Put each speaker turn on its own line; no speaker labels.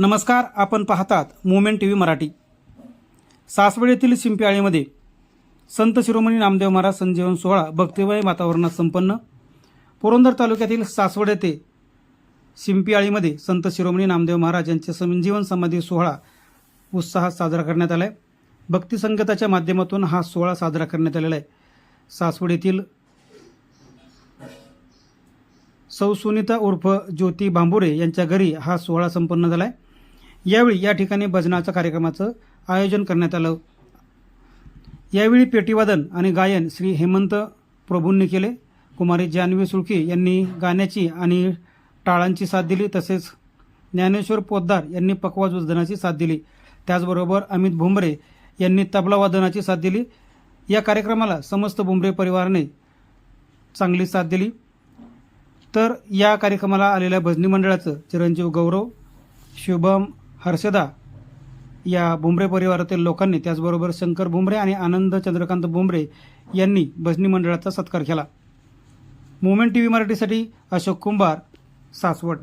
नमस्कार आपण पाहतात movement T V Marathi. Saswad येथील शिंपीआळीमध्ये संत शिरोमणी नामदेव महाराज संजीवन सोहळा भक्तिमय वातावरणात संपन्न. पुरंदर तालुक्यातील सासवड येथे शिंपियाळीमध्ये संत शिरोमणी नामदेव महाराज यांचे संजीवन समाधी सोहळा उत्साहात साजरा करण्यात आला आहे भक्ती संगीताच्या माध्यमातून हा सोहळा साजरा करण्यात आलेला आहे. सासवड येथील सौ सुनीता उर्फ ज्योती बांबुरे यांच्या घरी हा सोहळा संपन्न झाला आहे यावेळी या ठिकाणी भजनाच्या कार्यक्रमाचं आयोजन करण्यात आलं. यावेळी पेटीवादन आणि गायन श्री हेमंत प्रभूंनी केले. कुमारी जान्हवी सुळके यांनी गाण्याची आणि टाळांची साथ दिली. तसेच ज्ञानेश्वर पोद्दार यांनी पकवाज वादनाची साथ दिली. त्याचबरोबर अमित भुंबरे यांनी तबला वादनाची साथ दिली. या कार्यक्रमाला समस्त भुंबरे परिवाराने चांगली साथ दिली. तर या कार्यक्रमाला आलेल्या भजनी मंडळाचं चिरंजीव गौरव शुभम हर्षदा या बुमरे परिवारातील लोकांनी त्याचबरोबर शंकर बुमरे आणि आनंद चंद्रकांत बुमरे यांनी भजनी मंडळाचा सत्कार केला. मुमेंट टी व्ही मराठीसाठी अशोक कुंभार सासवड.